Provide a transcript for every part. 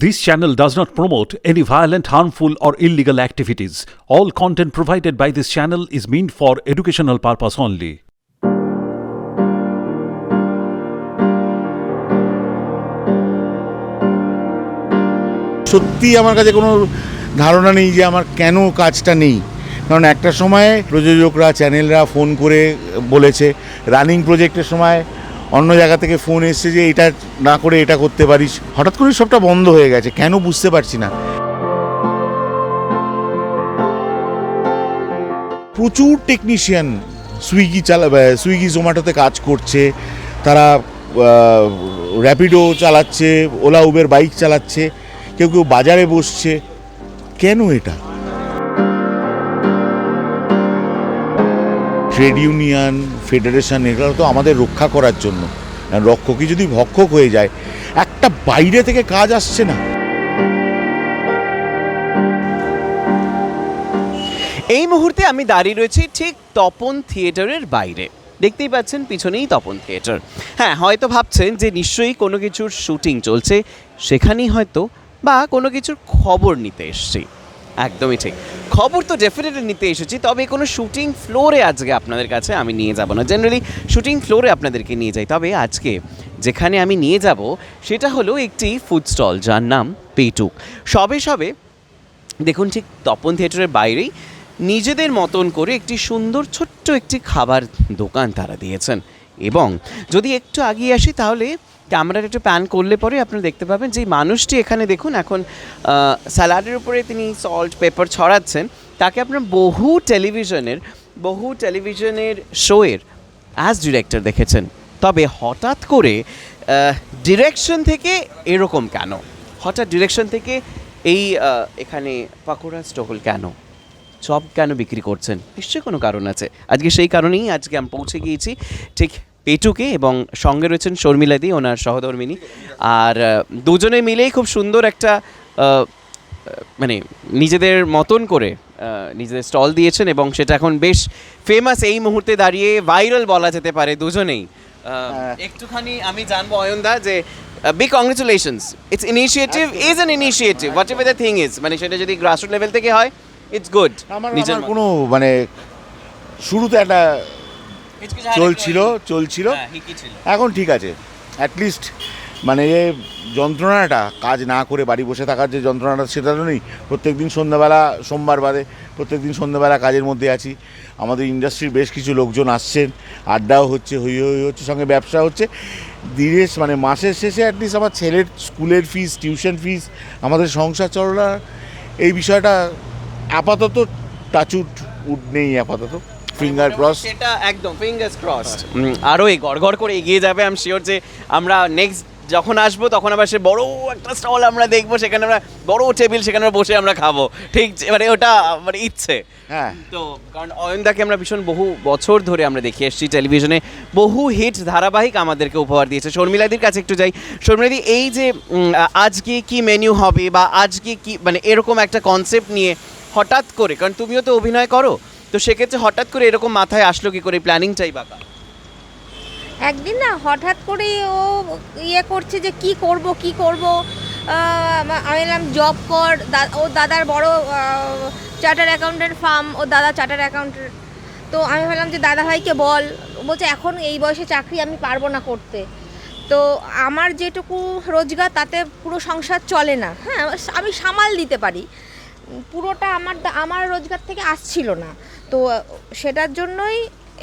This channel does not promote any violent, harmful, or illegal activities. All content provided by this channel is meant for educational purpose only. সত্যি আমার কাছে কোনো ধারণা নেই যে আমার কেন কাজটা নেই কারণ একটা সময় প্রযোজকরা চ্যানেলরা ফোন করে বলেছে রানিং প্রজেক্টের সময় অন্য জায়গা থেকে ফোন এসছে যে এটা না করে এটা করতে পারিস। হঠাৎ করে সবটা বন্ধ হয়ে গেছে, কেন বুঝতে পারছি না। প্রচুর টেকনিশিয়ান সুইগি চালা সুইগি জোম্যাটোতে কাজ করছে। তারা র্যাপিডো চালাচ্ছে ওলা উবের বাইক চালাচ্ছে। কেউ কেউ বাজারে বসছে। কেন এটা? ট্রেড ইউনিয়ন, ফেডারেশন, এগুলো তো আমাদের রক্ষা করার জন্য। রক্ষকই যদি ভক্ষক হয়ে যায়, একটা বাইরে থেকে কাজ আসছে না। এই মুহূর্তে আমি দাঁড়িয়ে রয়েছি ঠিক তপন থিয়েটারের বাইরে। দেখতেই পাচ্ছেন পিছনেই তপন থিয়েটার। হ্যাঁ হয়তো ভাবছেন যে নিশ্চয়ই কোনো কিছুর শুটিং চলছে, সেখানেই হয়তো বা কোনো কিছুর খবর নিতে এসছি। একদমই ঠিক। খবর তো ডেফিনেটলি নিতে এসেছি, তবে কোনো শুটিং ফ্লোরে আজকে আপনাদের কাছে আমি নিয়ে যাব না। জেনারেলি শুটিং ফ্লোরে আপনাদেরকে নিয়ে যাই। তবে আজকে যেখানে আমি নিয়ে যাব, সেটা হলো একটি ফুড স্টল যার নাম পেটুক সবে সবে, দেখুন ঠিক তপন থিয়েটারের বাইরেই নিজেদের মতন করে একটি সুন্দর ছোট্ট একটি খাবার দোকান তারা দিয়েছেন। এবং যদি একটু আগিয়ে আসি, তাহলে ক্যামেরার একটু প্যান করলে পরে আপনারা দেখতে পাবেন যে মানুষটি এখানে দেখুন, এখন স্যালাডের উপরে তিনি সল্ট পেপার ছড়াচ্ছেন। তাকে আপনার বহু টেলিভিশনের বহু টেলিভিশনের শোয়ের অ্যাজ ডিরেক্টর দেখেছেন। তবে হঠাৎ করে ডিরেকশন থেকে এরকম কেন? হঠাৎ ডিরেকশন থেকে এই এখানে পাকোড়া স্টল কেন? চপ কেন বিক্রি করছেন? নিশ্চয়ই কোনো কারণ আছে। আজকে সেই কারণেই আজকে আমি পৌঁছে গিয়েছি। ঠিক পেটুকে এবং সঙ্গে রয়েছেন শর্মিলাদি ওনার সহধর্মিনী। আর দুজনে মিলেই খুব সুন্দর একটা মানে নিজেদের মতন করে নিজেদের স্টল দিয়েছেন এবং সেটা এখন বেশ ফেমাস এই মুহূর্তে দাঁড়িয়ে ভাইরাল বলা যেতে পারে দুজনেই। একটুখানি আমি জানব অয়নদা যে big congratulations it's initiative is an initiative whatever the thing is মানে সেটা যদি গ্রাসরুট লেভেল থেকে হয় ইটস গুড আমার আমার কোনো মানে শুরুতে একটা চলছিল চলছিল। হ্যাঁ, এখন ঠিক আছে। অ্যাটলিস্ট মানে এ যন্ত্রণাটা কাজ না করে বাড়ি বসে থাকার যে যন্ত্রণাটা সেটা তো নেই। প্রত্যেক দিন সন্ধ্যাবেলা সোমবার বাদে প্রত্যেক দিন সন্ধ্যাবেলা কাজের মধ্যে আছি। আমাদের ইন্ডাস্ট্রির বেশ কিছু লোকজন আসছেন। আড্ডাও হচ্ছে হই হই হচ্ছে সঙ্গে ব্যবসা হচ্ছে। দিনের মানে মাসের শেষে অ্যাটলিস্ট আমার ছেলের স্কুলের ফিস টিউশন ফিস আমাদের সংসার চলার এই বিষয়টা আপাতত টাচুট উড নেই আপাতত। ফিঙ্গার ক্রস সেটা একদম ফিঙ্গার্স ক্রসড আরও এই গড়গড় করে এগিয়ে যাবে আমি শিওর যে আমরা নেক্সট যখন আসব তখন আবার সে বড় একটা স্টল আমরা দেখব সেখানে আমরা বড় টেবিল সেখানে বসে আমরা খাব। ঠিক মানে ওটা মানে ইচ্ছে। হ্যাঁ। তো কারণ অয়নদাকে আমরা ভীষণ বহু বছর ধরে আমরা দেখে এসেছি টেলিভিশনে বহু হিট ধারাবাহিক আমাদেরকে উপহার দিয়েছে। শর্মিলাদির কাছে একটু যাই। শর্মিলাদি এই যে আজকে কি মেনু হবে বা আজকে কি মানে এরকম একটা কনসেপ্ট নিয়ে হঠাৎ করে কারণ তুমিও তো অভিনয় করো তো সেক্ষেত্রে হঠাৎ করে এরকম মাথায় আসলো কি করে? প্ল্যানিংটাই বাঁকা। একদিন না, হঠাৎ করে ও ইয়ে করছে যে কি করব কি করব। আমি বললাম জব কর। ও দাদার বড় চার্টার অ্যাকাউন্টেন্ট ফার্ম, ও দাদা চার্টার অ্যাকাউন্টেন্ট। তো আমি ভাবলাম যে, দাদা ভাইকে বল। বলছে, এখন এই বয়সে চাকরি আমি পারব না করতে। তো আমার যেটুকু রোজগার, তাতে পুরো সংসার চলে না। হ্যাঁ আমি সামাল দিতে পারি। পুরোটা আমার আমার রোজগার থেকে আসছিল না। তো সেটার জন্যই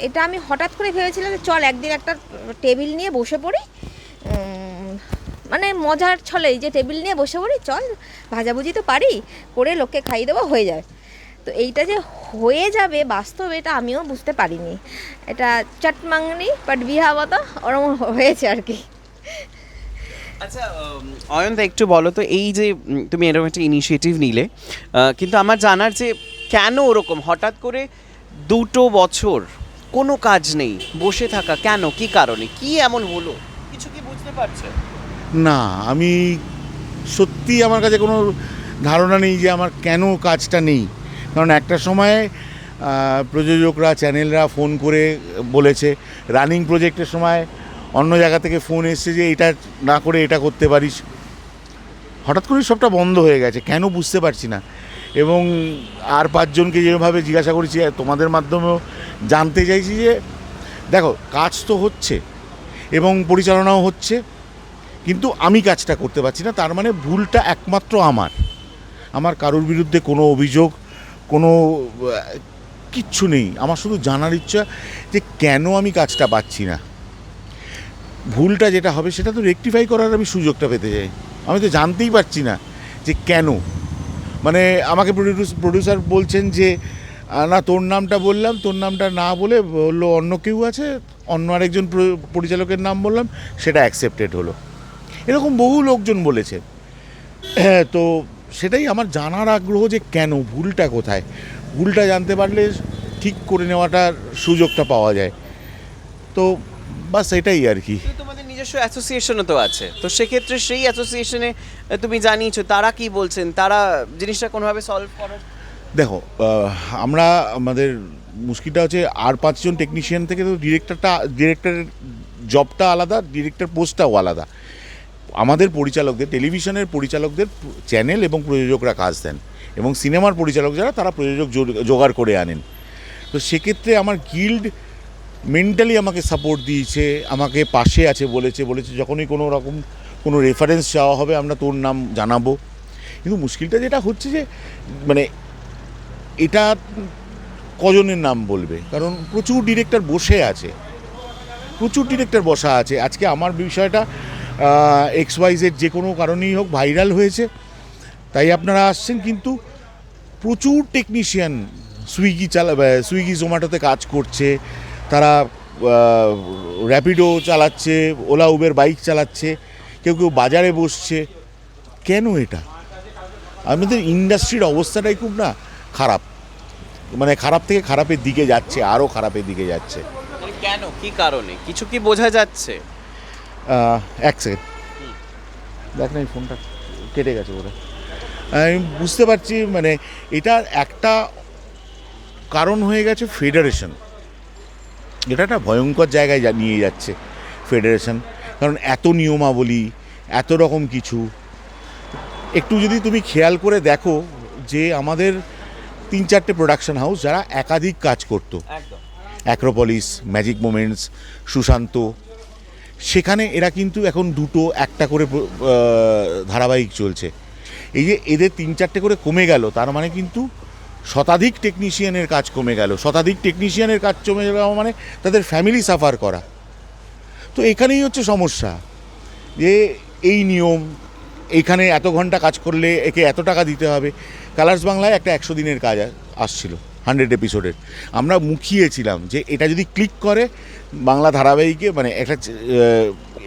এটা আমি হঠাৎ করে ভেবেছিলাম যে চল একদিন একটা টেবিল নিয়ে বসে পড়ি। মানে মজার ছলে যে টেবিল নিয়ে বসে পড়ি চল ভাজাভুজি তো পারি করে লোককে খাইয়ে দেবো হয়ে যায়। তো এইটা যে হয়ে যাবে বাস্তবে এটা আমিও বুঝতে পারিনি। এটা চটমাংনি বাট বিহাবত ওরকম হয়েছে আর কি। আচ্ছা উম, অয়নদা একটু বলো তো এই যে তুমি এরকম একটা ইনিশিয়েটিভ নিলে কিন্তু আমার জানার যে কেন ওরকম? হঠাৎ করে দুটো বছর কোনো কাজ নেই, বসে থাকা কেন? কি কারণে? কি এমন হলো? কিছু কি বুঝতে পারছ না, আমি সত্যি আমার কাছে কোনো ধারণা নেই যে আমার কেন কাজটা নেই। কারণ একটা সময়ে প্রযোজকরা, চ্যানেলরা ফোন করে বলেছে, রানিং প্রজেক্টের সময় অন্য জায়গা থেকে ফোন এসছে যে এটা না করে এটা করতে পারিস। হঠাৎ করে সবটা বন্ধ হয়ে গেছে, কেন বুঝতে পারছি না। এবং আর পাঁচজনকে যেভাবে জিজ্ঞাসা করেছি তোমাদের মাধ্যমেও জানতে চাইছি যে, দেখো, কাজ তো হচ্ছে এবং পরিচালনাও হচ্ছে, কিন্তু আমি কাজটা করতে পারছি না। তার মানে ভুলটা একমাত্র আমার। আমার কারোর বিরুদ্ধে কোনো অভিযোগ, কোনো কিচ্ছু নেই। আমার শুধু জানার ইচ্ছা যে কেন আমি কাজটা পাচ্ছি না। ভুলটা যেটা হবে সেটা তো রেকটিফাই করার আমি সুযোগটা পেতে চাই। আমি তো জানতেই পারছি না যে কেন। মানে আমাকে প্রডিউস প্রডিউসার বলছেন যে না, তোর নামটা বললাম, তোর নামটা না বলে বলল অন্য কেউ আছে, অন্য আরেকজন পরিচালকের নাম বললাম, সেটা অ্যাকসেপ্টেড হলো। এরকম বহু লোকজন বলেছে। হ্যাঁ তো সেটাই আমার জানার আগ্রহ যে কেন, ভুলটা কোথায়? ভুলটা জানতে পারলে ঠিক করে নেওয়াটার সুযোগটা পাওয়া যায়। তো বাস এটাই আর কি। নিজস্ব অ্যাসোসিয়েশনও তো আছে। তো সেক্ষেত্রে সেই অ্যাসোসিয়েশনে তুমি জানিয়েছো, তারা কি বলছেন? তারা জিনিসটা কোনোভাবে সলভ করার দেখো আমরা আমাদের মুশকিলটা হচ্ছে, আর পাঁচজন টেকনিশিয়ান থেকে তো ডিরেক্টরটা ডিরেক্টরের জবটা আলাদা ডিরেক্টর পোস্টটাও আলাদা। আমাদের পরিচালকদের টেলিভিশনের পরিচালকদের চ্যানেল এবং প্রযোজকরা কাজ দেন। এবং সিনেমার পরিচালক যারা, তারা প্রযোজক জোগাড় করে আনেন। তো সেক্ষেত্রে আমার গিল্ড মেন্টালি আমাকে সাপোর্ট দিয়েছে, আমাকে পাশে আছে বলেছে বলেছে যখনই কোনো রকম কোনো রেফারেন্স চাওয়া হবে, আমরা তোর নাম জানাব। কিন্তু মুশকিলটা যেটা হচ্ছে যে মানে এটা কজনের নাম বলবে? কারণ প্রচুর ডিরেক্টর বসে আছে। প্রচুর ডিরেক্টর বসা আছে। আজকে আমার বিষয়টা এক্স ওয়াইজের যে কোনো কারণেই হোক ভাইরাল হয়েছে। তাই আপনারা আসছেন, কিন্তু প্রচুর টেকনিশিয়ান সুইগি চালা সুইগি জোম্যাটোতে কাজ করছে। তারা র্যাপিডো চালাচ্ছে ওলা উবের বাইক চালাচ্ছে কেউ কেউ বাজারে বসছে। কেন এটা? আমাদের ইন্ডাস্ট্রির অবস্থাটাই খুব না খারাপ। মানে খারাপ থেকে খারাপের দিকে যাচ্ছে আরও খারাপের দিকে যাচ্ছে। মানে কেন? কি কারণে? কিছু কি বোঝা যাচ্ছে? এক সেকেন্ড দেখ না এই ফোনটা কেটে গেছে ওরা আমি বুঝতে পারছি মানে এটার একটা কারণ হয়ে গেছে ফেডারেশন এটা একটা ভয়ঙ্কর জায়গায় যা- নিয়ে যাচ্ছে ফেডারেশন। কারণ এত নিয়মাবলী এত রকম কিছু। একটু যদি তুমি খেয়াল করে দেখো যে আমাদের তিন চারটে প্রোডাকশন হাউস যারা একাধিক কাজ করতো। Acropolis magic moments Sushant. সেখানে এরা কিন্তু এখন দুটো একটা করে ধারাবাহিক চলছে। এই যে এদের তিন চারটে করে কমে গেল তার মানে কিন্তু শতাধিক টেকনিশিয়ানের কাজ কমে গেল। শতাধিক টেকনিশিয়ানের কাজ কমে যাওয়া মানে তাদের ফ্যামিলি সাফার করা। তো এখানেই হচ্ছে সমস্যা যে এই নিয়ম এইখানে এত ঘণ্টা কাজ করলে একে এত টাকা দিতে হবে। কালার্স বাংলায় একটা একশো দিনের কাজ আসছিল হান্ড্রেড এপিসোডের আমরা মুখিয়েছিলাম যে এটা যদি ক্লিক করে, বাংলা ধারাবাহিকে মানে একটা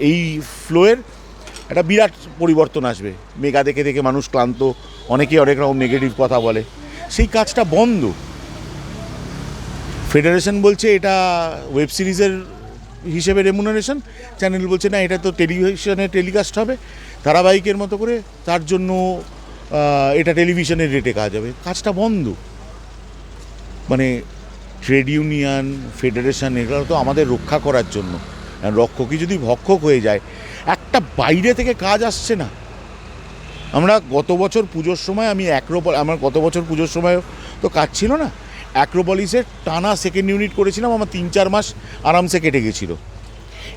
এই ফ্লোয়ের একটা বিরাট পরিবর্তন আসবে। মেগা দেখে দেখে মানুষ ক্লান্ত, অনেকেই অনেক রকম নেগেটিভ কথা বলে। সেই কাজটা বন্ধ। ফেডারেশন বলছে এটা ওয়েব সিরিজের হিসেবে রেমুনারেশন চ্যানেল বলছে না, এটা তো টেলিভিশনে টেলিকাস্ট হবে, ধারাবাহিকের মতো করে, তার জন্য এটা টেলিভিশনের রেটে কাজ হবে। কাজটা বন্ধ। মানে ট্রেড ইউনিয়ন ফেডারেশন এগুলো তো আমাদের রক্ষা করার জন্য। রক্ষকই যদি ভক্ষক হয়ে যায়, একটা বাইরে থেকে কাজ আসছে না। আমরা গত বছর পুজোর সময় আমি অ্যাক্রোপল আমার গত বছর পুজোর সময় তো কাজ ছিল না? অ্যাক্রোপলিসের টানা সেকেন্ড ইউনিট করেছিলাম, আমার তিন চার মাস আরামসে কেটে গেছিল।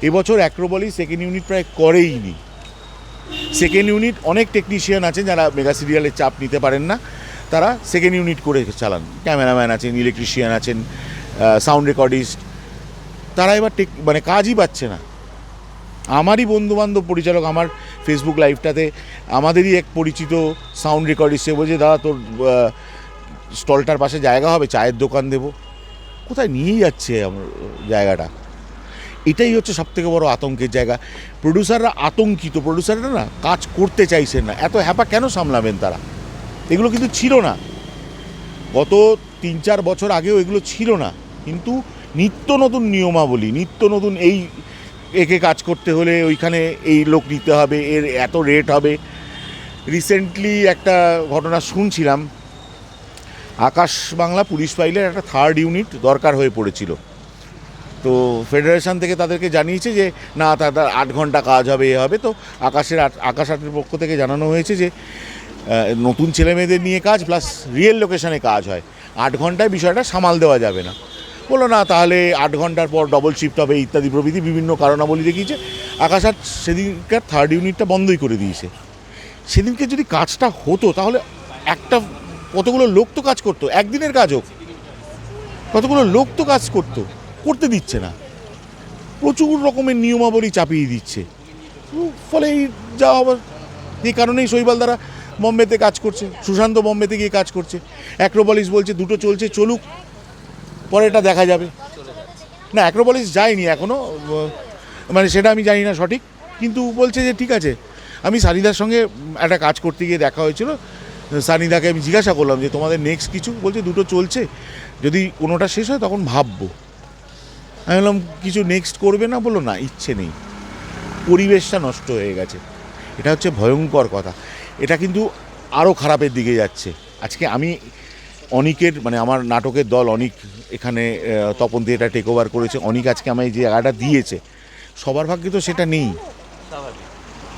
এবছর অ্যাক্রোপলিস সেকেন্ড ইউনিট প্রায় করেইনি সেকেন্ড ইউনিট অনেক টেকনিশিয়ান আছেন যারা মেগা সিরিয়ালের চাপ নিতে পারেন না, তারা সেকেন্ড ইউনিট করে চালান। ক্যামেরাম্যান আছেন ইলেকট্রিশিয়ান আছেন সাউন্ড রেকর্ডিস্ট তারা এবার টেক মানে কাজই পাচ্ছে না। আমারই বন্ধুবান্ধব পরিচালক আমার ফেসবুক লাইভটাতে আমাদেরই এক পরিচিত সাউন্ড রেকর্ড সে বলছে, দাদা, তোর স্টলটার পাশে জায়গা হবে, চায়ের দোকান দেবো। কোথায় নিয়ে যাচ্ছে আমার জায়গাটা? এটাই হচ্ছে সবথেকে বড় আতঙ্কের জায়গা। প্রডিউসাররা আতঙ্কিত প্রডিউসাররা না কাজ করতে চাইছেন না। এত হ্যাপা কেন সামলাবেন তারা? এগুলো কিন্তু ছিল না। গত তিন চার বছর আগেও এগুলো ছিল না। কিন্তু নিত্য নতুন নিয়মাবলী, নিত্য নতুন এই একে কাজ করতে হলে ওইখানে এই লোক নিতে হবে, এর এত রেট হবে। রিসেন্টলি একটা ঘটনা শুনছিলাম, আকাশ বাংলা পুলিশ ফাইলের একটা থার্ড ইউনিট দরকার হয়ে পড়েছিল। তো ফেডারেশন থেকে তাদেরকে জানিয়েছে যে, না তাদের আট ঘণ্টা কাজ হবে, এ হবে। তো আকাশের আকাশ আটের পক্ষ থেকে জানানো হয়েছে যে নতুন ছেলে মেয়েদের নিয়ে কাজ প্লাস রিয়েল লোকেশনে কাজ হয়। আট ঘন্টায় বিষয়টা সামাল দেওয়া যাবে না। বলল, না, তাহলে আট ঘণ্টার পর ডবল শিফট হবে, ইত্যাদি প্রভৃতি বিভিন্ন কারণাবলী দেখিয়েছে। আকাশ আর সেদিনকার থার্ড ইউনিটটা বন্ধই করে দিয়েছে। সেদিনকে যদি কাজটা হতো, তাহলে একটা কতগুলো লোক তো কাজ করতো, একদিনের কাজ হোক। কতগুলো লোক তো কাজ করতো, করতে দিচ্ছে না। প্রচুর রকমের নিয়মাবলী চাপিয়ে দিচ্ছে। ফলে এই যা হবার এই কারণেই শৈবাল দ্বারা বম্বেতে কাজ করছে, সুশান্ত বম্বেতে গিয়ে কাজ করছে। অ্যাক্রোপলিস বলছে, দুটো চলছে, চলুক। পরে এটা দেখা যাবে। না অ্যাক্রোপলিস যায়নি এখনও মানে সেটা আমি জানি না সঠিক। কিন্তু বলছে যে ঠিক আছে, আমি সানিদার সঙ্গে একটা কাজ করতে গিয়ে দেখা হয়েছিল। সানিদাকে আমি জিজ্ঞাসা করলাম যে, তোমাদের নেক্সট কিছু? বলছে, দুটো চলছে। যদি কোনোটা শেষ হয়, তখন ভাববো। আমি বললাম, কিছু নেক্সট করবে না? বলল, না, ইচ্ছে নেই। পরিবেশটা নষ্ট হয়ে গেছে। এটা হচ্ছে ভয়ঙ্কর কথা। এটা কিন্তু আরও খারাপের দিকে যাচ্ছে। আজকে আমি অনিকের মানে আমার নাটকের দল অনিক এখানে তপন দিয়ে এটা টেক ওভার করেছে। অনিক আজকে আমায় যে জায়গাটা দিয়েছে সবার ভাগ্যে তো সেটা নেই।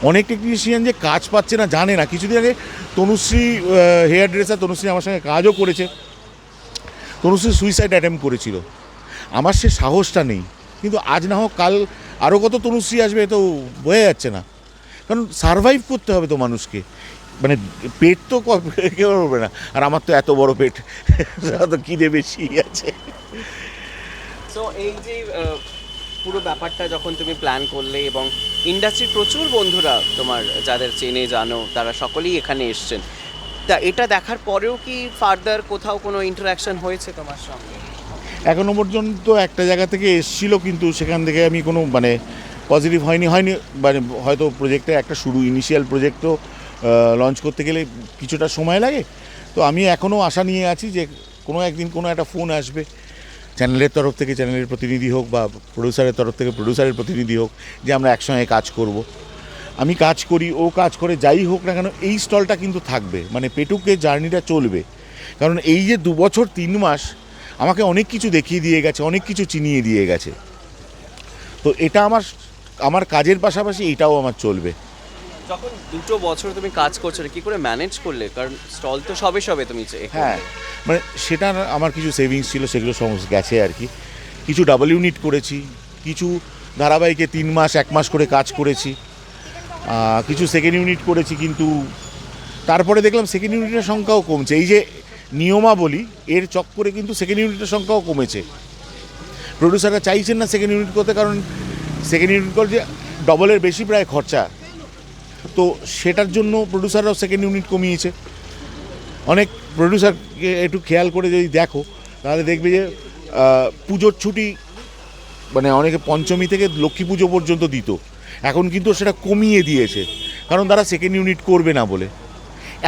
অনেক টেকনিশিয়ান যে কাজ পাচ্ছে না জানে না। কিছুদিন আগে তনুশ্রী হেয়ার ড্রেসার তনুশ্রী আমার সঙ্গে কাজও করেছে। তনুশ্রী সুইসাইড অ্যাটেম্প করেছিল। আমার সে সাহসটা নেই। কিন্তু আজ না হোক কাল আরও কত তনুশ্রী আসবে তো বোঝা যাচ্ছে না। কারণ সারভাইভ করতে হবে তো মানুষকে। মানে পেট তো কেউ করবে না। আর আমার তো এত বড় পেট তো খিদে বেশি আছে। সো এই যে পুরো ব্যাপারটা যখন তুমি প্ল্যান করলে এবং ইন্ডাস্ট্রির প্রচুর বন্ধুরা তোমার যাদের চেনে জানো তারা সকলেই এখানে এসছেন। তা এটা দেখার পরেও কি ফার্দার কোথাও কোনো ইন্টারাকশন হয়েছে তোমার সঙ্গে? এখনও পর্যন্ত একটা জায়গা থেকে এসছিল কিন্তু সেখান থেকে আমি কোনো মানে পজিটিভ হয়নি হয়নি মানে হয়তো প্রজেক্টে একটা শুরু ইনিশিয়াল প্রজেক্টও লঞ্চ করতে গেলে কিছুটা সময় লাগে। তো আমি এখনও আশা নিয়ে আছি যে কোনো একদিন কোনো একটা ফোন আসবে। চ্যানেলের তরফ থেকে চ্যানেলের প্রতিনিধি হোক বা প্রডিউসারের তরফ থেকে প্রডিউসারের প্রতিনিধি হোক, যে আমরা একসঙ্গে কাজ করব। আমি কাজ করি, ও কাজ করে, যাই হোক না কেন, এই স্টলটা কিন্তু থাকবে। মানে পেটুকে জার্নিটা চলবে। কারণ এই যে দু বছর, তিন মাস আমাকে অনেক কিছু দেখিয়ে দিয়ে গেছে, অনেক কিছু চিনিয়ে দিয়ে গেছে। তো এটা আমার আমার কাজের পাশাপাশি এটাও আমার চলবে। যখন দুটো বছর তুমি কাজ করছ কি করে ম্যানেজ করলে? কারণ স্টল তো সবে সবে তুমি হ্যাঁ মানে সেটা আমার কিছু সেভিংস ছিল সেগুলো সমস্ত গেছে আর কি। কিছু ডাবল ইউনিট করেছি কিছু ধারাবাহিকে তিন মাস এক মাস করে কাজ করেছি। কিছু সেকেন্ড ইউনিট করেছি কিন্তু তারপরে দেখলাম সেকেন্ড ইউনিটের সংখ্যাও কমছে। এই যে নিয়মাবলী এর চক্করে কিন্তু সেকেন্ড ইউনিটের সংখ্যাও কমেছে। প্রডিউসাররা চাইছেন না সেকেন্ড ইউনিট করতে কারণ সেকেন্ড ইউনিট করতে ডবলের বেশি প্রায় খরচা। তো সেটার জন্য প্রডিউসাররাও সেকেন্ড ইউনিট কমিয়েছে। অনেক প্রডিউসারকে একটু খেয়াল করে যদি দেখো, তাহলে দেখবে যে পুজোর ছুটি মানে অনেকে পঞ্চমী থেকে লক্ষ্মী পুজো পর্যন্ত দিত। এখন কিন্তু সেটা কমিয়ে দিয়েছে। কারণ তারা সেকেন্ড ইউনিট করবে না বলে।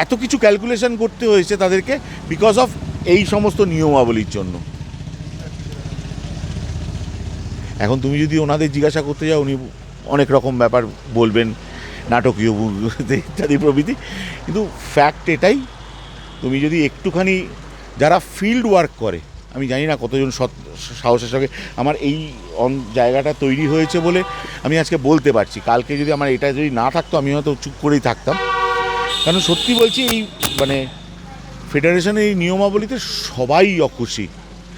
এত কিছু ক্যালকুলেশন করতে হয়েছে তাদেরকে বিকজ অফ এই সমস্ত নিয়মাবলীর জন্য। এখন তুমি যদি ওনাদের জিজ্ঞাসা করতে যাও, উনি অনেক রকম ব্যাপার বলবেন। নাটকীয় ইত্যাদি প্রভৃতি। কিন্তু ফ্যাক্ট এটাই, তুমি যদি একটুখানি যারা ফিল্ড ওয়ার্ক করে, আমি জানি না কতজন সৎ, সাহসের সঙ্গে আমার এই জায়গাটা তৈরি হয়েছে বলে আমি আজকে বলতে পারছি। কালকে যদি আমার এটা যদি না থাকতো, আমি হয়তো চুপ করেই থাকতাম। কারণ সত্যি বলছি, এই মানে ফেডারেশনের এই নিয়মাবলীতে সবাই অখুশি।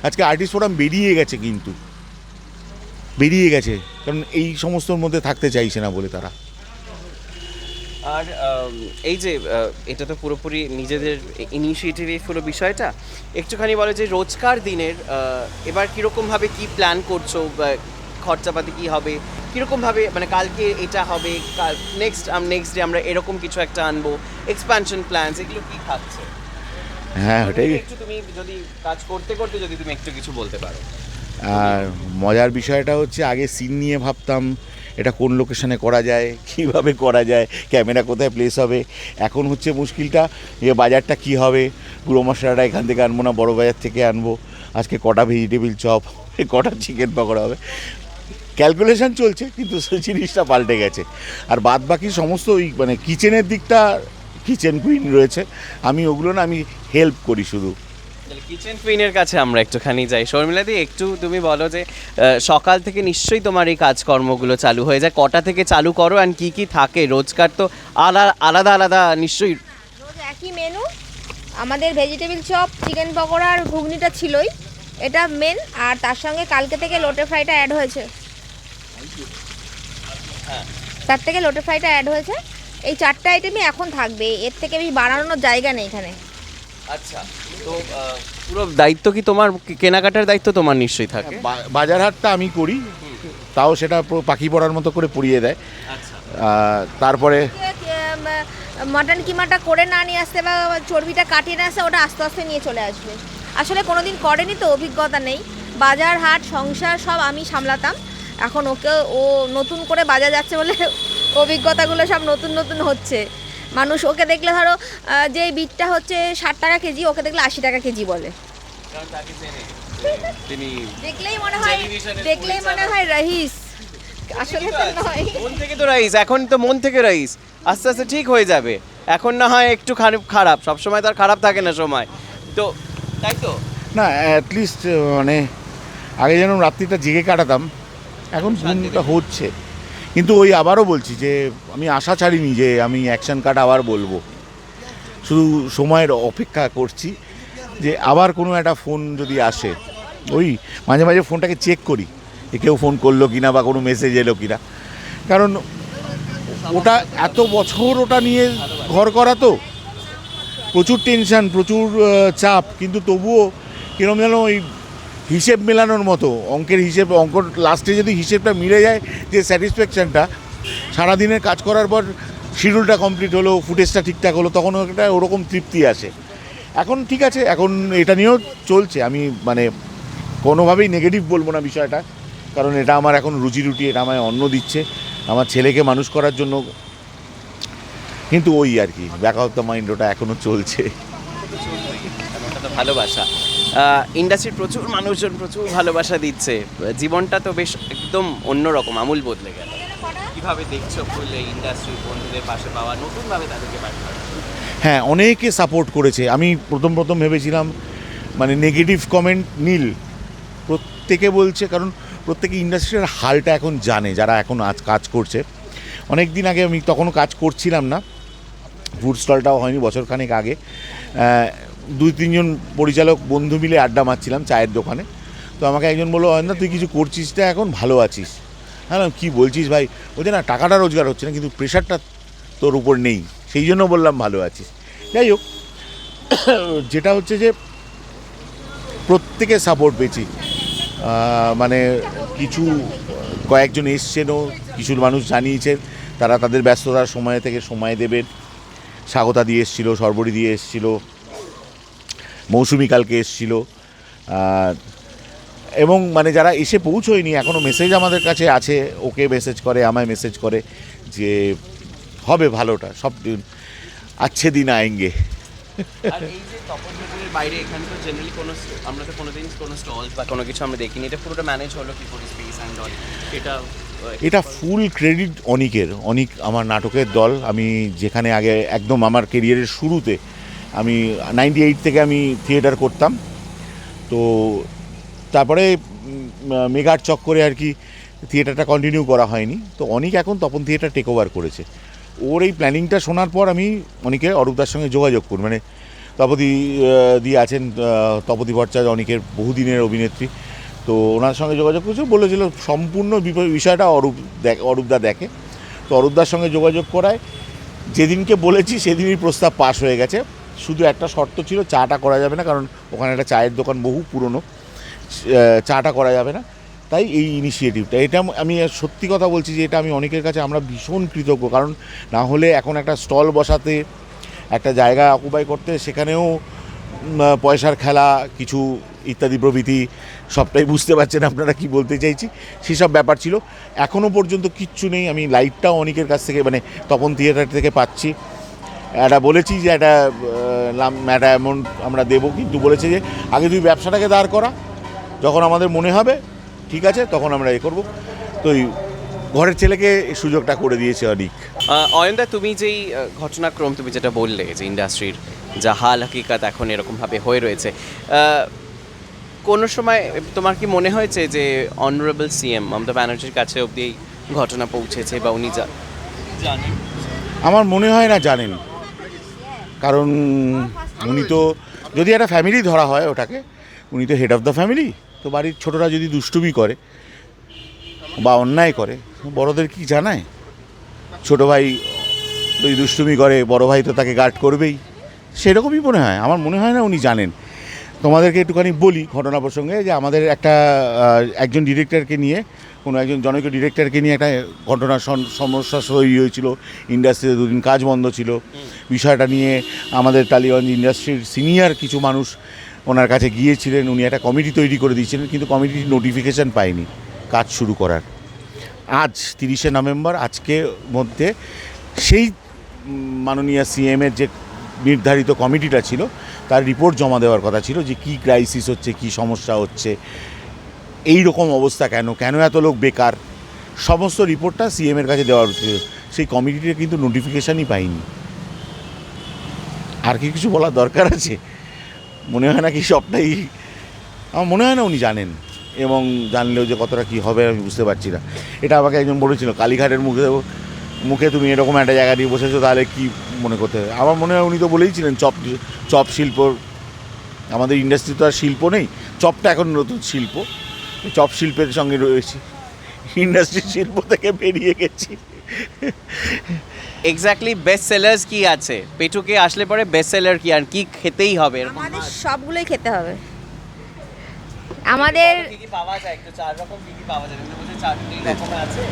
আজকে আর্টিস্ট ফোরাম বেরিয়ে গেছে কিন্তু। বেরিয়ে গেছে। কারণ এই সমস্তর মধ্যে থাকতে চাইছে না বলে তারা। আর এই যে এটা তো পুরোপুরি নিজেদের ইনিশিয়েটিভে পুরো বিষয়টা। একটুখানি বলো যে রোজকার দিনের এবার কীরকমভাবে কি প্ল্যান করছ? বা খরচাপাতি কী হবে? কীরকমভাবে মানে কালকে এটা হবে কাল নেক্সট নেক্সট ডে আমরা এরকম কিছু একটা আনব এক্সপ্যানশন প্ল্যানস এগুলো কি থাকছে হ্যাঁ ওটাই। একটু তুমি যদি কাজ করতে করতে যদি তুমি একটু কিছু বলতে পারো। আর মজার বিষয়টা হচ্ছে আগে সিন নিয়ে ভাবতাম এটা কোন লোকেশনে করা যায়, কীভাবে করা যায় ক্যামেরা কোথায় প্লেস হবে? এখন হচ্ছে মুশকিলটা যে বাজারটা কি হবে? গুঁড়ো মশলাটা এখান থেকে আনব না, বড় বাজার থেকে আনব? আজকে কটা ভেজিটেবিল চপ কটা চিকেন পকোড়া হবে? ক্যালকুলেশন চলছে, কিন্তু সেই জিনিসটা পাল্টে গেছে। আর বাদ বাকি সমস্ত ওই মানে কিচেনের দিকটা কিচেন কুইন রয়েছে। আমি ওগুলো না, আমি হেল্প করি শুধু। কিচেন কুইনের কাছে আমরা একটুখানি যাই। শর্মিলাদি একটু তুমি বলো যে সকাল থেকে নিশ্চয়ই তোমার এই কাজকর্মগুলো চালু হয়ে যায়। কটা থেকে চালু করো আর কি কি থাকে? রোজকার তো আলাদা আলাদা আলাদা নিশ্চয়ই। রোজ একই মেনু আমাদের ভেজিটেবিল চপ চিকেন পকোড়া আর ঘুগনিটা ছিলই। এটা মেন আর তার সঙ্গে কালকে থেকে লোটে ফ্রাইটা অ্যাড হয়েছে। তার থেকে লোটে ফ্রাইটা অ্যাড হয়েছে। এই চারটে আইটেমই এখন থাকবে। এর থেকে বেশি বাড়ানোর জায়গা নেই এখানে। আচ্ছা। তো পুরো দায়িত্ব কি তোমার কেনাকাটার দায়িত্ব তোমার নিশ্চয়ই থাকে? বা- বাজার হাটটা আমি করি তাও সেটা পাখি পড়ার মতো করে পড়িয়ে দেয়। আচ্ছা। তারপরে মাটন কিমাটা করে না নিয়ে আসতে বা চর্বিটা কাটিয়ে না আসতে ওটা আস্তে আস্তে নিয়ে চলে আসবে। আসলে কোনোদিন করেনি তো অভিজ্ঞতা নেই। বাজার হাট সংসার সব আমি সামলাতাম। এখন ওকে ও নতুন করে বাজার যাচ্ছে বলে অভিজ্ঞতাগুলো সব নতুন নতুন হচ্ছে। মানুষ ওকে দেখলে ধরো যে বিটটা হচ্ছে ষাট টাকা কেজি ওকে দেখলে আশি টাকা কেজি বলে। দেখলেই মনে হয় দেখলেই মনে হয় রহিস আসলে তো নয়। মন থেকে তো রাইস এখন তো মন থেকে রাইস। আস্তে আস্তে ঠিক হয়ে যাবে। এখন না হয় একটু খারাপ। খারাপ সবসময় তো আর খারাপ থাকে না সময়। তো তাই তো? না অ্যাটলিস্ট মানে আগে যেন রাত্রিটা জেগে কাটাতাম এখন ঘুমটা হচ্ছে। কিন্তু ওই আবারও বলছি যে আমি আশা ছাড়িনি যে আমি অ্যাকশন কাট আবার বলব। শুধু সময়ের অপেক্ষা করছি যে আবার কোনো একটা ফোন যদি আসে, ওই মাঝে মাঝে ফোনটাকে চেক করি যে কেউ ফোন করল কিনা বা কোনো মেসেজ এলো কিনা। কারণ ওটা এত বছর ওটা নিয়ে ঘর করা তো। প্রচুর টেনশন প্রচুর চাপ, কিন্তু তবুও কিরম যেন ওই হিসেব মেলানোর মতো, অঙ্কের হিসেব, অঙ্ক লাস্টে যদি হিসেবটা মিলে যায় যে স্যাটিসফ্যাকশানটা সারাদিনের কাজ করার পর শিডিউলটা কমপ্লিট হলো ফুটেজটা ঠিকঠাক হলো, তখন একটা ওরকম তৃপ্তি আসে। এখন ঠিক আছে, এখন এটা নিয়েও চলছে। আমি মানে কোনোভাবেই নেগেটিভ বলব না বিষয়টা, কারণ এটা আমার এখন রুজি রুটি, এটা আমায় অন্ন দিচ্ছে, আমার ছেলেকে মানুষ করার জন্য। কিন্তু ওই আর কি ব্যাক অফ দ্য মাইন্ড ওটা এখনও চলছে। ভালোবাসা। ইন্ডাস্ট্রির প্রচুর মানুষজন প্রচুর ভালোবাসা দিচ্ছে। জীবনটা তো বেশ একদম অন্যরকম আমূল বদলে গেল। কীভাবে দেখছ ফুল এই ইন্ডাস্ট্রির বন্ধুদের পাশে পাওয়া? নতুনভাবে তাদেরকে হ্যাঁ অনেকে সাপোর্ট করেছে। আমি প্রথম প্রথম ভেবেছিলাম মানে নেগেটিভ কমেন্ট নীল। প্রত্যেকে বলছে কারণ প্রত্যেকে ইন্ডাস্ট্রির হালটা এখন জানে যারা এখন আজ কাজ করছে। অনেক দিন আগে আমি তখনও কাজ করছিলাম না। ফুড স্টলটাও হয়নি বছরখানেক আগে। দুই তিনজন পরিচালক বন্ধু মিলে আড্ডা মারছিলাম চায়ের দোকানে। তো আমাকে একজন বলল অয়ন্দা তুই কিছু করছিস তা এখন? ভালো আছিস? হ্যাঁ কী বলছিস ভাই? ওই যে না, টাকাটা রোজগার হচ্ছে না, কিন্তু প্রেশারটা তোর উপর নেই। সেই জন্য বললাম, ভালো আছিস। যাই হোক, যেটা হচ্ছে যে প্রত্যেকে সাপোর্ট পেয়েছি। মানে কিছু, কয়েকজন এসছেনও, কিছু মানুষ জানিয়েছেন, তারা তাদের ব্যস্ততার সময় থেকে সময় দেবেন। স্বাগতা দিয়ে এসেছিল সর্বরী দিয়ে এসেছিল। মৌসুমি কালকে এসেছিল। এবং মানে যারা এসে পৌঁছোয়নি এখনও মেসেজ আমাদের কাছে আছে ওকে মেসেজ করে আমায় মেসেজ করে যে হবে ভালোটা সব দিন আচ্ছে দিন আয়েঙ্গে। আর এই যে তপন বাইরে এখানে তো জেনারেলি কোনো আমরা তো কোনোদিন কোনো স্টল বা কোনো কিছু আমরা দেখিনি। এটা পুরোটা ম্যানেজ হলো কি করে স্পেস অ্যান্ড অল এটা এটা ফুল ক্রেডিট অনিকের অনিক আমার নাটকের দল। আমি যেখানে আগে একদম আমার কেরিয়ারের শুরুতে আমি নাইনটি এইট থেকে আমি থিয়েটার করতাম। তো তারপরে মেগার চক্করে আর কি থিয়েটারটা কন্টিনিউ করা হয়নি। তো অনেক এখন তপন থিয়েটার টেক ওভার করেছে। ওর এই প্ল্যানিংটা শোনার পর আমি অনিকে অরূপদার সঙ্গে যোগাযোগ করি মানে তপতি দি আছেন তপতি ভট্টাচার্য, অনিকের বহুদিনের অভিনেত্রী। তো ওনার সঙ্গে যোগাযোগ করেছে। বলেছিল, সম্পূর্ণ বিষয়টা অরূপ দেখ অরূপদা দেখে। তো অরূপদার সঙ্গে যোগাযোগ করায়, যেদিনকে বলেছি, সেদিনই প্রস্তাব পাশ হয়ে গেছে। শুধু একটা শর্ত ছিল, চাটা করা যাবে না, কারণ ওখানে একটা চায়ের দোকান বহু পুরনো। চাটা করা যাবে না। তাই এই ইনিশিয়েটিভটা এটা আমি সত্যি কথা বলছি যে এটা আমি অনেকের কাছে আমরা ভীষণ কৃতজ্ঞ, কারণ না হলে এখন একটা স্টল বসাতে, একটা জায়গা অকুপাই করতে, সেখানেও পয়সার খেলা, কিছু ইত্যাদি প্রভৃতি, সবটাই বুঝতে পারছেন আপনারা কি বলতে চাইছি। সেসব ব্যাপার ছিল। এখনও পর্যন্ত কিচ্ছু নেই। আমি লাইটটাও অনেকের কাছ থেকে মানে তপন থিয়েটার থেকে পাচ্ছি। একটা বলেছি যে একটা লাম- একটা অ্যামাউন্ট আমরা দেবো কিন্তু বলেছে যে আগে তুই ব্যবসাটাকে দাঁড় করা যখন আমাদের মনে হবে ঠিক আছে তখন আমরা এ করব। তো এই ঘরের ছেলেকে সুযোগটা করে দিয়েছে অনেক। আহ, অয়নদা তুমি যেই ঘটনাক্রম তুমি যেটা বললে যে ইন্ডাস্ট্রির যা হাল হাকিকাত এখন এরকমভাবে হয়ে রয়েছে কোনো সময় তোমার কি মনে হয়েছে যে অনারেবল সিএম মমতা ব্যানার্জির কাছে অবধি ঘটনা পৌঁছেছে বা উনি যা জানেন। আমার মনে হয় না জানেন। কারণ উনি তো, যদি একটা ফ্যামিলি ধরা হয় ওটাকে, উনি তো হেড অফ দ্য ফ্যামিলি তো বাড়ির ছোটরা যদি দুষ্টুমি করে বা অন্যায় করে, বড়দের কি জানায়? ছোট ভাই যদি দুষ্টুমি করে, বড় ভাই তো তাকে গার্ড করবেই। সেরকমই মনে হয়, আমার মনে হয় না উনি জানেন। তোমাদেরকে একটুখানি বলি ঘটনা প্রসঙ্গে যে আমাদের একটা একজন ডিরেক্টরকে নিয়ে কোনো একজন জনৈক ডিরেক্টরকে নিয়ে একটা ঘটনা সম- সমস্যা তৈরি হয়েছিল। ইন্ডাস্ট্রিতে দুদিন কাজ বন্ধ ছিল। বিষয়টা নিয়ে আমাদের টালিগঞ্জ ইন্ডাস্ট্রির সিনিয়র কিছু মানুষ ওনার কাছে গিয়েছিলেন। উনি একটা কমিটি তৈরি করে দিয়েছিলেন, কিন্তু কমিটির নোটিফিকেশান পায়নি কাজ শুরু করার। আজ তিরিশে নভেম্বর, আজকে মধ্যে সেই মাননীয় সিএমের যে নির্ধারিত কমিটিটা ছিল, তার রিপোর্ট জমা দেওয়ার কথা ছিল যে কী ক্রাইসিস হচ্ছে, কী সমস্যা হচ্ছে। এই রকম অবস্থা কেন? কেন এত লোক বেকার? সমস্ত রিপোর্টটা সিএমের কাছে দেওয়ার ছিল সেই কমিটিটা কিন্তু নোটিফিকেশানই পাইনি। আর কি কিছু বলার দরকার আছে? মনে হয় না কি সবটাই আমার মনে হয় না উনি জানেন। এবং জানলেও যে কতটা কী হবে, আমি বুঝতে পারছি না। এটা আমাকে একজন বলেছিল, কালীঘাটের মুখে মুখে তুমি এরকম একটা জায়গা দিয়ে বসেছো, তাহলে কি মনে করতে হবে? আমার মনে হয় উনি তো বলেইছিলেন চপ চপ শিল্প আমাদের ইন্ডাস্ট্রি তো আর শিল্প নেই। চপটা এখন নতুন শিল্প। চপ শিল্পের সঙ্গে রয়েছি। ইন্ডাস্ট্রি শিল্প থেকে বেরিয়ে গেছি। এক্স্যাক্টলি বেস্ট সেলার্স কি আছে? পেটুকে আসলে পরে বেস্ট সেলার কি আর কি খেতেই হবে আমাদের সবগুলোই খেতে হবে। আমাদের কি কি পাওয়া যায়? একটু চার রকম কি কি পাওয়া যায়? চারটি রকম আছে।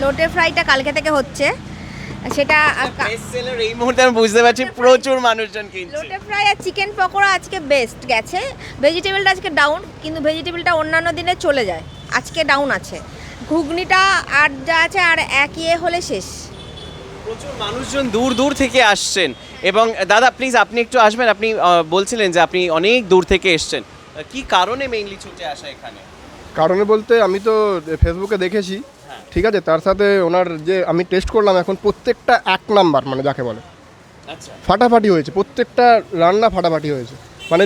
লোটে ফ্রাইটা কালকে থেকে হচ্ছে। সেটা এই মুহূর্তে আমি বুঝতে পারছি প্রচুর মানুষজন কিনছে। লোটে ফ্রাই আর চিকেন পকোড়া আজকে বেস্ট গেছে। ভেজিটেবলটা আজকে ডাউন কিন্তু ভেজিটেবলটা অন্যান্য দিনে চলে যায়। আজকে ডাউন আছে। ঘুগনিটা আর যা আছে আর এক ইয়ে হলে শেষ। প্রচুর মানুষজন দূর দূর থেকে আসছেন। এবং দাদা প্লিজ আপনি একটু আসবেন। আপনি বলছিলেন যে আপনি অনেক দূর থেকে এসছেন। কি কারণে মেইনলি ছুটে আসা এখানে? কারণে বলতে আমি তো ফেসবুকে দেখেছি। ঠিক আছে? তার সাথে ওনার যে আমি টেস্ট করলাম এখন প্রত্যেকটা এক নাম্বার মানে যাকে বলে। আচ্ছা। ফাটাফাটি হয়েছে প্রত্যেকটা রান্না ফাটাফাটি হয়েছে। মানে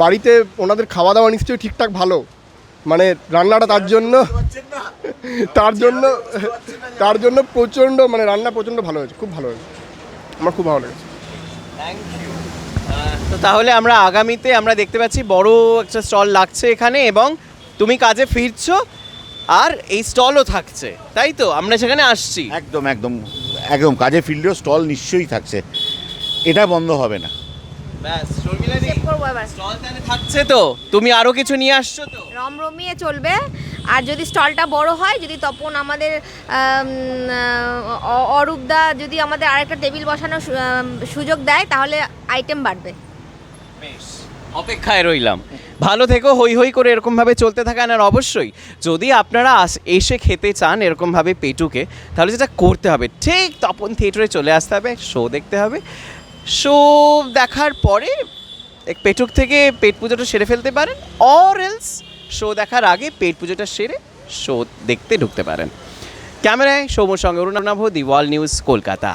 বাড়িতে ওনাদের খাওয়া দাওয়া নিশ্চয়ই ঠিকঠাক ভালো। মানে রান্নাটা তার জন্য তার জন্য তার জন্য প্রচণ্ড মানে রান্না প্রচণ্ড ভালো হয়েছে খুব ভালো হয়েছে। আমার খুব ভালো লেগেছে। তো তাহলে আমরা আগামীতে আমরা দেখতে পাচ্ছি বড় একটা স্টল লাগছে এখানে এবং তুমি কাজে ফিরছো। আর এই স্টলও থাকছে তাই তো? আমরা সেখানে আসছি। একদম একদম একদম। কাজে ফিল্ডেও স্টল নিশ্চয়ই থাকছে। এটা বন্ধ হবে না। ব্যাস শর্মিলাদি স্টল তাহলে থাকছে তো? তুমি আরও কিছু নিয়ে আসছো তো? রমরমিয়ে চলবে। আর যদি স্টলটা বড় হয় যদি তপন আমাদের অরূপদা যদি আমাদের আরেকটা টেবিল বসানোর সুযোগ দেয় তাহলে আইটেম বাড়বে। বেশ। অপেক্ষায় রইলাম। ভালো থেকো, হই হই করে এরকমভাবে চলতে থাকেন আর অবশ্যই যদি আপনারা এসে খেতে চান এরকমভাবে পেটুকে, তাহলে যেটা করতে হবে, ঠিক তপন থিয়েটারে চলে আসতে হবে শো দেখতে হবে। শো দেখার পরে এক পেটুক থেকে পেট পুজোটা সেরে ফেলতে পারেন অর এলস শো দেখার আগে পেট পুজোটা সেরে শো দেখতে ঢুকতে পারেন। ক্যামেরায় সৌম্যর সঙ্গে অরুণাভ ওয়াল নিউজ, কলকাতা।